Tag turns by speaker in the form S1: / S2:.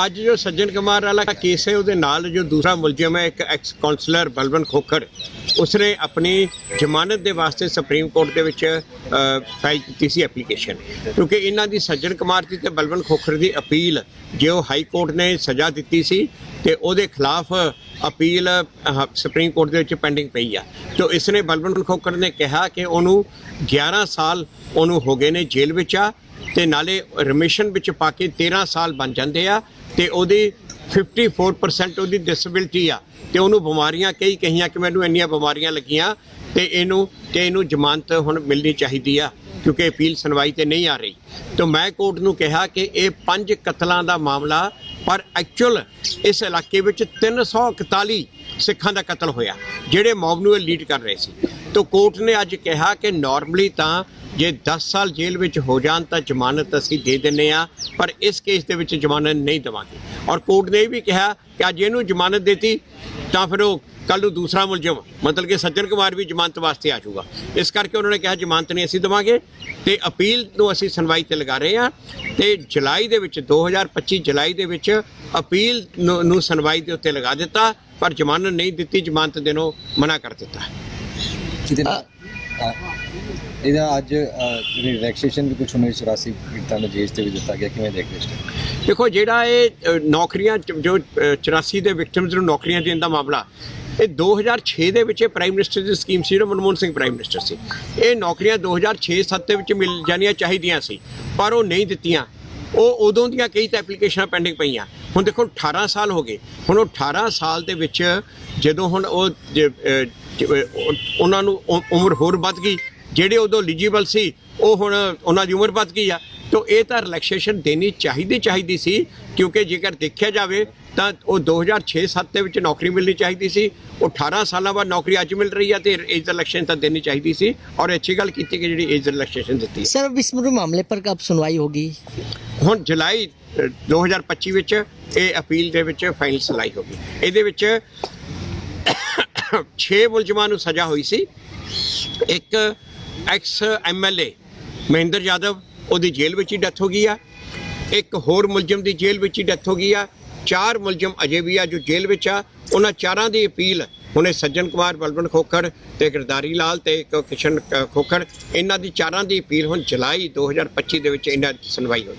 S1: ਅੱਜ ਜੋ ਸੱਜਣ ਕੁਮਾਰ ਵਾਲਾ ਕੇਸ ਹੈ ਉਹਦੇ ਨਾਲ ਜੋ ਦੂਸਰਾ ਮੁਲਜ਼ਮ ਹੈ ਇੱਕ ਐਕਸ ਕਾਉਂਸਲਰ ਬਲਵੰਤ ਖੋਖਰ ਉਸਨੇ ਆਪਣੀ ਜ਼ਮਾਨਤ ਦੇ ਵਾਸਤੇ ਸੁਪਰੀਮ ਕੋਰਟ ਦੇ ਵਿੱਚ ਫਾਈਲ ਕੀਤੀ ਸੀ ਐਪਲੀਕੇਸ਼ਨ ਕਿਉਂਕਿ ਇਹਨਾਂ ਦੀ ਸੱਜਣ ਕੁਮਾਰ ਦੀ ਤੇ ਬਲਵੰਤ ਖੋਖਰ ਦੀ ਅਪੀਲ ਜੋ ਹਾਈ ਕੋਰਟ ਨੇ ਸਜ਼ਾ ਦਿੱਤੀ ਸੀ ਤੇ ਉਹਦੇ ਖਿਲਾਫ ਅਪੀਲ ਅਹ, ਸੁਪਰੀਮ ਕੋਰਟ ਦੇ ਵਿੱਚ ਪੈਂਡਿੰਗ ਪਈ ਆ। ਤੋ ਇਸਨੇ ਨੇ ਖੋਖਰ ਨੇ ਕਿਹਾ ਕਿ ਉਹਨੂੰ 11 ਸਾਲ ਉਹਨੂੰ ਹੋ ਗਏ ਨੇ ਜੇਲ੍ਹ ਵਿੱਚ ਆ ਤੇ ਨਾਲੇ ਰਿਮਿਸ਼ਨ ਵਿੱਚ ਪਾ ਕੇ 13 ਸਾਲ ਬਣ ਜਾਂਦੇ ਆ ਤੇ ਉਹਦੀ 54% ਉਹਦੀ ਡਿਸੇਬਿਲਟੀ ਆ ਤੇ ਉਹਨੂੰ ਬਿਮਾਰੀਆਂ ਕਈ ਕਹੀਆਂ ਕਿ ਮੈਨੂੰ ਇੰਨੀਆਂ ਬਿਮਾਰੀਆਂ ਲੱਗੀਆਂ ਤੇ ਇਹਨੂੰ ਤੇ ਇਹਨੂੰ ਜ਼ਮਾਨਤ ਹੁਣ ਮਿਲਣੀ ਚਾਹੀਦੀ ਆ ਕਿਉਂਕਿ ਅਪੀਲ ਸੁਣਵਾਈ ਤੇ ਨਹੀਂ ਆ ਰਹੀ। ਤਾਂ ਮੈਂ ਕੋਰਟ ਨੂੰ ਕਿਹਾ ਕਿ ਇਹ ਪੰਜ ਕਤਲਾਂ ਦਾ ਮਾਮਲਾ ਪਰ ਐਕਚੁਅਲ ਇਸ ਇਲਾਕੇ ਵਿੱਚ 341 ਸਿੱਖਾਂ ਦਾ ਕਤਲ ਹੋਇਆ, ਜਿਹੜੇ ਮੌਬ ਨੂੰ ਲੀਡ ਕਰ ਰਹੇ ਸੀ। ਤਾਂ ਕੋਰਟ ਨੇ ਅੱਜ ਕਿਹਾ ਕਿ ਨਾਰਮਲੀ ਤਾਂ ਜੇ 10 ਸਾਲ ਜੇਲ੍ਹ ਵਿੱਚ ਹੋ ਜਾਣ ਤਾਂ ਜ਼ਮਾਨਤ ਅਸੀਂ ਦੇ ਦਿੰਨੇ ਆ ਪਰ ਇਸ ਕੇਸ ਦੇ ਵਿੱਚ ਜ਼ਮਾਨਤ ਨਹੀਂ ਦਵਾਂਗੇ। ਔਰ ਕੋਰਟ ਨੇ ਇਹ ਵੀ ਕਿਹਾ ਕਿ ਅੱਜ ਇਹਨੂੰ ਜ਼ਮਾਨਤ ਦਿੱਤੀ ਤਾਂ ਫਿਰ ਉਹ ਕੱਲ ਨੂੰ ਦੂਸਰਾ ਮੁਲਜ਼ਮ ਮਤਲਬ ਕਿ ਸੱਜਣ ਕੁਮਾਰ ਵੀ ਜ਼ਮਾਨਤ ਵਾਸਤੇ ਆ ਜਾਊਗਾ। ਇਸ ਕਰਕੇ ਉਹਨਾਂ ਨੇ ਕਿਹਾ ਜ਼ਮਾਨਤ ਨਹੀਂ ਅਸੀਂ ਦਵਾਂਗੇ ਤੇ ਅਪੀਲ ਨੂੰ ਅਸੀਂ ਸੁਣਵਾਈ ਤੇ ਲਗਾ ਰਹੇ ਹਾਂ ਤੇ ਜੁਲਾਈ ਦੇ ਵਿੱਚ 2025 ਜੁਲਾਈ ਦੇ ਵਿੱਚ ਅਪੀਲ ਨੂੰ ਨੂੰ ਸੁਣਵਾਈ ਦੇ ਉੱਤੇ ਲਗਾ ਦਿੱਤਾ ਪਰ ਜ਼ਮਾਨਤ ਨਹੀਂ ਦਿੱਤੀ ਜ਼ਮਾਨਤ ਦੇਣੋਂ ਮਨਾ ਕਰ ਦਿੱਤਾ।
S2: ਇਹਦੇ ਇਹਦਾ ਅੱਜ ਜਿਹੜੀ ਰਿਲੈਕਸੇਸ਼ਨ ਵੀ ਕੁਝ 1984 ਪੀੜਤਾਂ ਨੂੰ ਜੇਲ੍ਹ ਤੇ ਵੀ ਦਿੱਤਾ ਗਿਆ, ਕਿਵੇਂ ਦੇਖਦੇ ਹੋ
S1: ਦੇਖੋ, ਜਿਹੜਾ ਇਹ ਨੌਕਰੀਆਂ ਜੋ 84 ਦੇ ਵਿਕਟਿਮਸ ਨੂੰ ਨੌਕਰੀਆਂ ਦੇਣ ਦਾ ਮਾਮਲਾ, ਇਹ 2006 ਦੇ ਵਿੱਚ ਪ੍ਰਾਈਮ ਮਿਨਿਸਟਰ ਦੀ ਸਕੀਮ ਸੀ ਮਨਮੋਹਨ ਸਿੰਘ ਪ੍ਰਾਈਮ ਮਿਨਿਸਟਰ ਸੀ। ਇਹ ਨੌਕਰੀਆਂ 2006-7 ਦੇ ਵਿੱਚ ਮਿਲ ਜਾਣੀਆਂ ਚਾਹੀਦੀਆਂ ਸੀ, ਪਰ ਉਹ ਨਹੀਂ ਦਿੱਤੀਆਂ। ਉਹ ਉਦੋਂ ਦੀਆਂ ਕਈ ਤਾਂ ਐਪਲੀਕੇਸ਼ਨਾਂ ਪੈਂਡਿੰਗ ਪਈਆਂ। ਹੁਣ ਦੇਖੋ 18 ਸਾਲ ਹੋ ਗਏ। ਹੁਣ ਉਹ 18 ਸਾਲ ਦੇ ਵਿੱਚ, ਜਦੋਂ ਹੁਣ ਉਹ ਉਹਨਾਂ ਨੂੰ ਉਮਰ ਹੋਰ ਵੱਧ ਗਈ। ਜਿਹੜੇ ਉਦੋਂ ਐਲੀਜੀਬਲ ਸੀ ਉਹ ਹੁਣ ਉਹਨਾਂ ਦੀ ਉਮਰ ਵੱਧ ਗਈ ਆ। ਤੋ ਇਹ ਤਾਂ ਰਿਲੈਕਸੇਸ਼ਨ ਦੇਣੀ ਚਾਹੀਦੀ ਚਾਹੀਦੀ ਸੀ। ਕਿਉਂਕਿ ਜੇਕਰ ਦੇਖਿਆ ਜਾਵੇ ਤਾਂ ਉਹ 2006-7 ਦੇ ਵਿੱਚ ਨੌਕਰੀ ਮਿਲਣੀ ਚਾਹੀਦੀ ਸੀ। ਉਹ 18 ਸਾਲਾਂ ਬਾਅਦ ਨੌਕਰੀ ਅੱਜ ਮਿਲ ਰਹੀ ਆ ਤੇ ਏਜ ਰਿਲੈਕਸੇਸ਼ਨ ਤਾਂ ਦੇਣੀ ਚਾਹੀਦੀ ਸੀ। ਔਰ ਅੱਛੀ ਗੱਲ ਕੀਤੀ ਕਿ ਜਿਹੜੀ ਏਜ ਰਿਲੈਕਸੇਸ਼ਨ ਦਿੱਤੀ।
S3: ਸਰ ਵਿਸਮਰੂ ਮਾਮਲੇ ਪਰ ਕਬ ਸੁਣਵਾਈ ਹੋਗੀ?
S1: ਹੁਣ ਜੁਲਾਈ 2025 ਵਿੱਚ ਇਹ ਅਪੀਲ ਦੇ ਵਿੱਚ ਫਾਈਲ ਸੁਣਾਈ ਹੋਗੀ। ਇਹਦੇ ਵਿੱਚ 6 ਮੁਲਜ਼ਮਾਂ ਨੂੰ ਸਜ਼ਾ ਹੋਈ ਸੀ। ਇੱਕ ਐਕਸ ਐਮਐਲਏ ਮਹਿੰਦਰ ਯਾਦਵ, ਉਹਦੀ ਜੇਲ੍ਹ ਵਿੱਚ ਹੀ ਡੈਥ ਹੋ ਗਈ ਆ। ਇੱਕ ਹੋਰ ਮੁਲਜ਼ਮ ਦੀ ਜੇਲ੍ਹ ਵਿੱਚ ਹੀ ਡੈਥ ਹੋ ਗਈ ਆ। ਚਾਰ ਮੁਲਜ਼ਮ ਅਜੇ ਵੀ ਆ ਜੋ ਜੇਲ੍ਹ ਵਿੱਚ ਆ। ਉਹਨਾਂ ਚਾਰਾਂ ਦੀ ਅਪੀਲ ਹੁਣੇ ਸੱਜਣ ਕੁਮਾਰ, ਬਲਵੰਤ ਖੋਖਰ ਤੇ ਗਰਦਾਰੀ ਲਾਲ ਤੇ ਇੱਕ ਕਿਸ਼ਨ ਖੋਖੜ, ਇਹਨਾਂ ਦੀ ਚਾਰਾਂ ਦੀ ਅਪੀਲ ਹੁਣ ਜੁਲਾਈ 2025 ਦੇ ਵਿੱਚ ਇਹਨਾਂ ਦੀ ਸੁਣਵਾਈ ਹੋਈ।